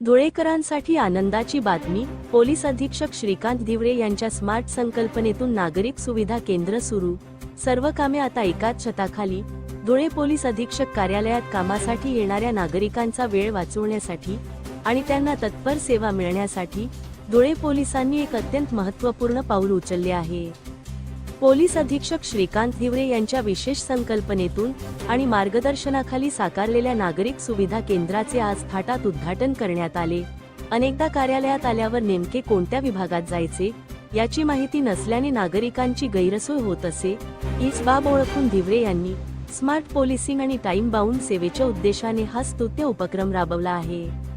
धुळेकरांसाठी आनंदाची बातमी पोलीस अधीक्षक श्रीकांत दिवरे यांच्या स्मार्ट संकल्पनेतून नागरिक सुविधा केंद्र सुरू. सर्व कामे आता एकाच छताखाली. धुळे पोलीस अधीक्षक कार्यालयात कामासाठी येणाऱ्या नागरिकांचा वेळ वाचवण्यासाठी आणि त्यांना तत्पर सेवा मिळण्यासाठी धुळे पोलिसांनी एक अत्यंत महत्त्वपूर्ण पाऊल उचलले आहे. पोलीस अधीक्षक श्रीकांत हिवरे यांच्या विशेष संकल्पनेतून आणि मार्गदर्शनाखाली साकारलेल्या नागरिक सुविधा केंद्राचे आज थाटात उद्घाटन करण्यात आले. अनेकदा कार्यालयात आल्यावर नेमके कोणत्या विभागात जायचे याची माहिती नसल्याने नागरिकांची गैरसोय होत असे हीच बाब ओळखून धिवरे यांनी स्मार्ट पोलिसिंग आणि टाइम बाउंड सेवेच्या उद्देशाने हा स्तुत्य उपक्रम राबवला आहे.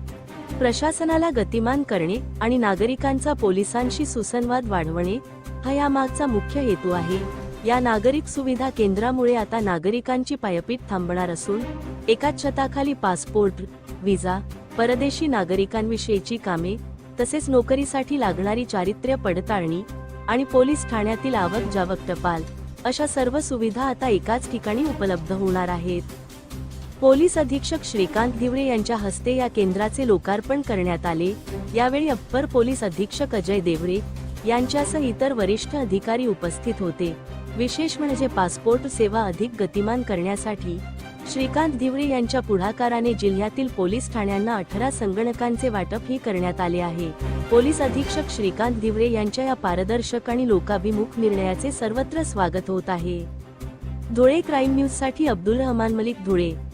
प्रशासनाला गतिमान करणे आणि नागरिकांचा पोलिसांशी सुसंवाद वाढवणे हा यामागचा मुख्य हेतू आहे. या नागरिक सुविधा केंद्रामुळे आता नागरिकांची पायपीट थांबणार असून एकाच छताखाली पासपोर्ट विजा परदेशी नागरिकांविषयीची कामे तसेच नोकरीसाठी लागणारी चारित्र्य पडताळणी आणि पोलीस ठाण्यातील आवक जावक टपाल अशा सर्व सुविधा आता एकाच ठिकाणी उपलब्ध होणार आहेत. पोलीस अधीक्षक श्रीकांत दिवरे यांच्या हस्ते या केंद्राचे लोकार्पण करण्यात आले. यावेळी अप्पर पोलीस अधीक्षक अजय देवरे यांच्यासह इतर वरिष्ठ अधिकारी उपस्थित होते. विशेष म्हणजे पासपोर्ट सेवा अधिक गतिमान करण्यासाठी श्रीकांत दिवरे यांच्या पुढाकाराने जिल्ह्यातील पोलीस ठाण्यांना अठरा संगणकांचे वाटपही करण्यात आले आहे. पोलीस अधीक्षक श्रीकांत दिवरे यांच्या या पारदर्शक आणि लोकाभिमुख निर्णयाचे सर्वत्र स्वागत होत आहे. धुळे क्राईम न्यूजसाठी अब्दुल रहमान मलिक धुळे.